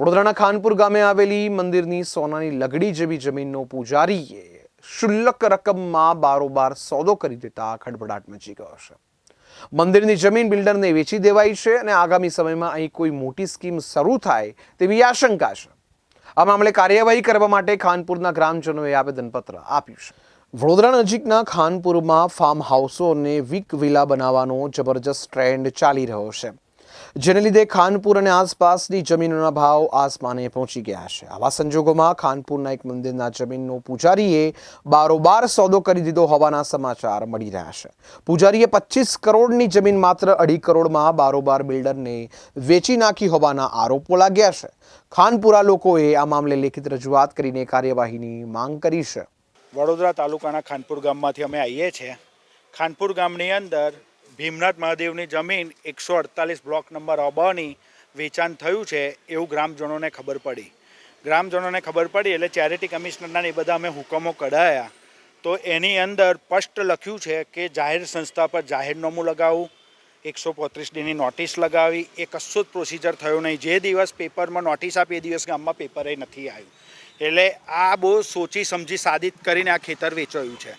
વડોદરાના ખાનપુર ગામે આવેલી મંદિરની સોનાની લગડી જેવી જમીનનો પૂજારીએ શુલ્લક રકમમાં બારોબાર સોદો કરી દેતા ખડભડાટ મચી ગયો છે. મંદિરની જમીન બિલ્ડરને વેચી દેવાઈ છે અને આગામી સમયમાં અહીં કોઈ મોટી સ્કીમ શરૂ થાય તેવી આશંકા છે. આ મામલે કાર્યવાહી કરવા માટે ખાનપુરના ગ્રામજનોએ આવેદનપત્ર આપ્યું છે. વડોદરા નજીકના ખાનપુરમાં ફાર્મ હાઉસો અને વીક વિલા બનાવવાનો જબરજસ્ત ટ્રેન્ડ ચાલી રહ્યો છે. જેને લીધે ખાનપુર અને આસપાસની જમીનોના ભાવ આસમાને પહોંચી ગયા છે. આવા સંજોગોમાં ખાનપુરના એક મંદિરના જમીનનો પૂજારીએ બારોબાર સોદો કરી દીધો હોવાના સમાચાર મળી રહ્યા છે. પૂજારીએ પચીસ કરોડની જમીન માત્ર અઢી કરોડમાં બારોબાર બિલ્ડરને વેચી નાખી હોવાના આરોપો લાગ્યા છે. ખાનપુરા લોકોએ આ મામલે લેખિત રજૂઆત કરીને કાર્યવાહીની માંગ કરી છે. વડોદરા તાલુકાના ખાનપુર ગામમાંથી અમે આવીએ છીએ. ખાનપુર ગામની અંદર ભીમનાથ મહાદેવની જમીન એકસો અડતાલીસ બ્લોક નંબર અબની વેચાણ થયું છે એવું ગ્રામજનોને ખબર પડી. ગ્રામજનોને ખબર પડી એટલે ચેરિટી કમિશનરના એ બધા અમે હુકમો કઢાયા. તો એની અંદર સ્પષ્ટ લખ્યું છે કે જાહેર સંસ્થા પર જાહેરનામું લગાવવું એકસો પોત્રીસ ડેની નોટિસ લગાવી એ કશું જ પ્રોસિજર થયો નહીં. જે દિવસ પેપરમાં નોટિસ આપી એ દિવસ ગામમાં પેપરે નથી આવ્યું. એટલે આ બહુ સોચી સમજી સાદિત કરીને આ ખેતર વેચાયું છે.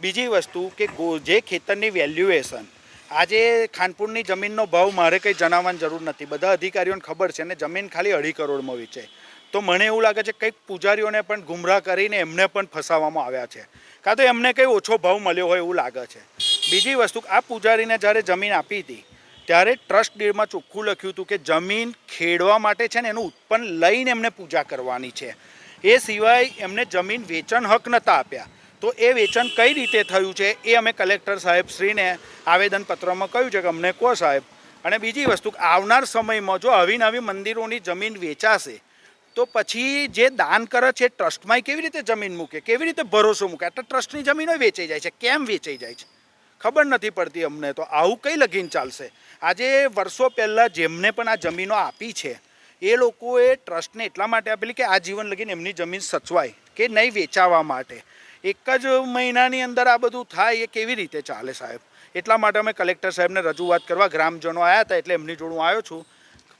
બીજી વસ્તુ કે જે ખેતરની વેલ્યુએશન આજે ખાનપુરની જમીનનો ભાવ મારે કંઈ જણાવવાની જરૂર નથી. બધા અધિકારીઓને ખબર છે અને જમીન ખાલી અઢી કરોડમાં વેચાય. તો મને એવું લાગે છે કંઈક પૂજારીઓને પણ ગુમરાહ કરીને એમને પણ ફસાવવામાં આવ્યા છે. કાં તો એમને કંઈ ઓછો ભાવ મળ્યો હોય એવું લાગે છે. બીજી વસ્તુ, આ પૂજારીને જ્યારે જમીન આપી હતી, ત્યારે ટ્રસ્ટ ડીડમાં ચોખ્ખું લખ્યું હતું કે જમીન ખેડવા માટે છે ને એનું ઉત્પન્ન લઈને એમને પૂજા કરવાની છે. એ સિવાય એમને જમીન વેચાણ હક નહોતા આપ્યા. તો એ વેચાણ કઈ રીતે થયું છે એ અમે કલેક્ટર સાહેબ શ્રીને આવેદનપત્રમાં કહ્યું છે કે અમને કહો સાહેબ. અને બીજી વસ્તુ આવનાર સમયમાં જો આવી નવી મંદિરોની જમીન વેચાશે, તો પછી જે દાન કરે છે ટ્રસ્ટમાં કેવી રીતે જમીન મૂકે? કેવી રીતે ભરોસો મૂકે? એટલે ટ્રસ્ટની જમીનો વેચાઈ જાય છે. કેમ વેચાઈ જાય છે? ખબર નથી પડતી અમને તો. આવું કઈ લગીન ચાલશે? આજે વર્ષો પહેલાં જેમને પણ આ જમીનો આપી છે, એ લોકોએ ટ્રસ્ટને એટલા માટે આપેલી કે આ જીવન લગીને એમની જમીન સચવાય કે નહીં વેચાવા માટે. એક જ મહિનાની અંદર આ બધું થાય એ કેવી રીતે ચાલે સાહેબ? એટલા માટે અમે કલેક્ટર સાહેબને રજૂઆત કરવા, ગ્રામજનો આવ્યા હતા એટલે એમની જોડું આવ્યો છું.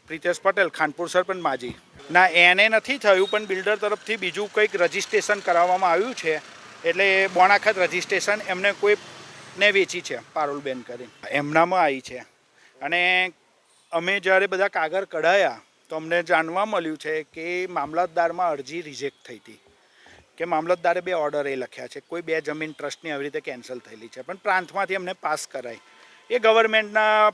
પ્રિતેશ પટેલ, ખાનપુર સરપંચ માજી. ના, એને નથી થયું, પણ બિલ્ડર તરફથી બીજું કંઈક રજિસ્ટ્રેશન કરાવવામાં આવ્યું છે. એટલે બોણાખત રજિસ્ટ્રેશન એમને કોઈ ને વેચી છે, પારુલબેન કરી. એમનામાં આવી છે. અને અમે જ્યારે બધા કાગળ કઢાયા, તો અમને જાણવા મળ્યું છે કે મામલતદારમાં અરજી રિજેક્ટ થઈ હતી. કે મામલતદારે બે ઓર્ડર એ લખ્યા છે. કોઈ બે જમીન ટ્રસ્ટની આવી રીતે કેન્સલ થયેલી છે. પણ પ્રાંતમાંથી અમને પાસ કરાઈ. એ ગવર્મેન્ટના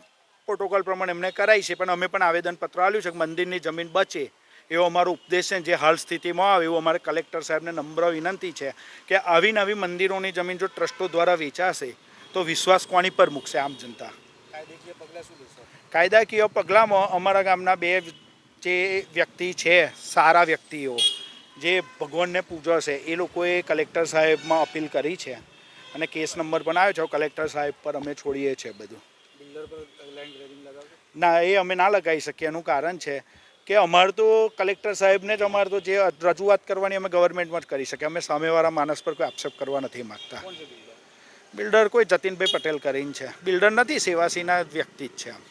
પ્રોટોકોલ પ્રમાણે એમને કરાઈ છે. પણ અમે પણ આવેદનપત્ર આપ્યું છે કે મંદિરની જમીન બચે. એવો અમારો ઉપદેશ છે જે હાલ સ્થિતિમાં આવે એવું અમારે કલેક્ટર સાહેબને નમ્ર વિનંતી છે કે આવી નવી મંદિરોની જમીન જો ટ્રસ્ટો દ્વારા વેચાશે તો વિશ્વાસ કોની પર મૂકશે આમ જનતા? કાયદાકીય પગલાંમાં અમારા ગામના બે જે વ્યક્તિ છે સારા વ્યક્તિઓ જે ભગવાનને પૂજો છે એ લોકોએ કલેક્ટર સાહેબમાં અપીલ કરી છે અને કેસ નંબર પણ આવ્યો છે. કલેક્ટર સાહેબ પર અમે છોડીએ છીએ બધું. ના એ અમે ના લગાવી શકીએ એનું કારણ છે કે અમારે તો કલેક્ટર સાહેબને જ અમારે તો જે રજૂઆત કરવાની અમે ગવર્મેન્ટમાં જ કરી શકીએ. અમે સામેવાળા માણસ પર કોઈ આક્ષેપ કરવા નથી માગતા. બિલ્ડર? કોઈ જતીનભાઈ પટેલ કરીને છે. બિલ્ડર નથી સેવાસીના વ્યક્તિ જ છે. આમ